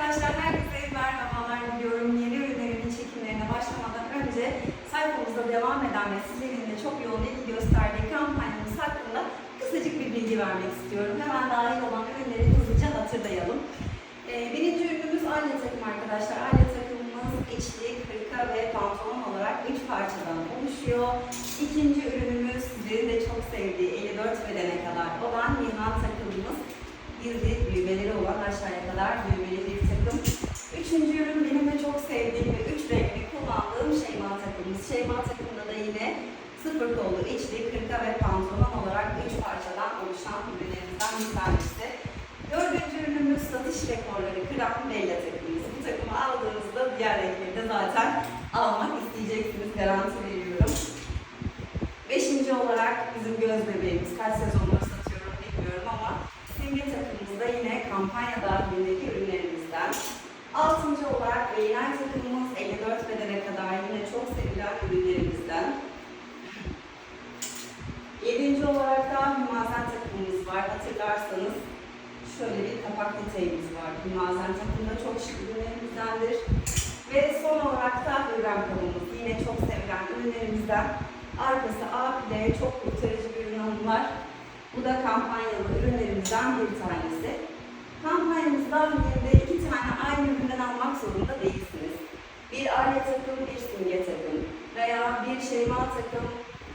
arkadaşlar, herkese merhabalar diliyorum. Yeni ürünlerimin çekimlerine başlamadan önce sayfamızda devam eden ve sizlerin de çok yoğun ilgi gösterdiği kampanyamız hakkında kısacık bir bilgi vermek istiyorum. Hemen dahil olan ürünleri hızlıca hatırlayalım. Ee, birinci ürünümüz aile takım arkadaşlar. Aile takımımız içli, hırka ve pantolon olarak 3 parçadan oluşuyor. İkinci ürünümüz sizlerin de çok sevdiği 54 bedene kadar olan Yunan takımımız gizli düğmeleri olan aşağıya kadar düğmeli bir takım. Üçüncü ürün benim de çok sevdiğim ve üç renkli kullandığım Şeyma takımımız. Şeyma takımında da yine sıfır kollu içli, kırka ve pantolon olarak üç parçadan oluşan ürünlerimizden bir tanesi. Dördüncü ürünümüz satış rekorları kıran Bella takımımız. Bu takımı aldığınızda diğer renkleri de zaten almak isteyeceksiniz garanti veriyorum. Beşinci olarak bizim göz bebeğimiz. Kaç sezondur kampanya dahilindeki ürünlerimizden. Altıncı olarak Beynel takımımız 54 bedene kadar yine çok sevilen ürünlerimizden. Yedinci olarak da Hümazen takımımız var. Hatırlarsanız şöyle bir kapak detayımız var. Hümazen takımda çok şık ürünlerimizdendir. Ve son olarak da Hürrem kabımız. Yine çok sevilen ürünlerimizden. Arkası A çok kurtarıcı bir ürün hanımlar. Bu da kampanyalı ürünlerimizden bir tanesi. Zorunda değilsiniz. Bir aile takım, bir simge takım veya bir şeyma takım,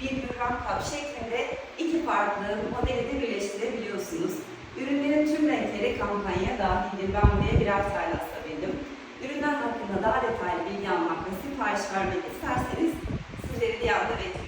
bir hürrem kap şeklinde iki farklı modeli de birleştirebiliyorsunuz. Ürünlerin tüm renkleri kampanya dahildir. Ben buraya birer tane asabildim. Ürünler hakkında daha detaylı bilgi almak ve sipariş vermek isterseniz sizleri bir anda bekliyorum.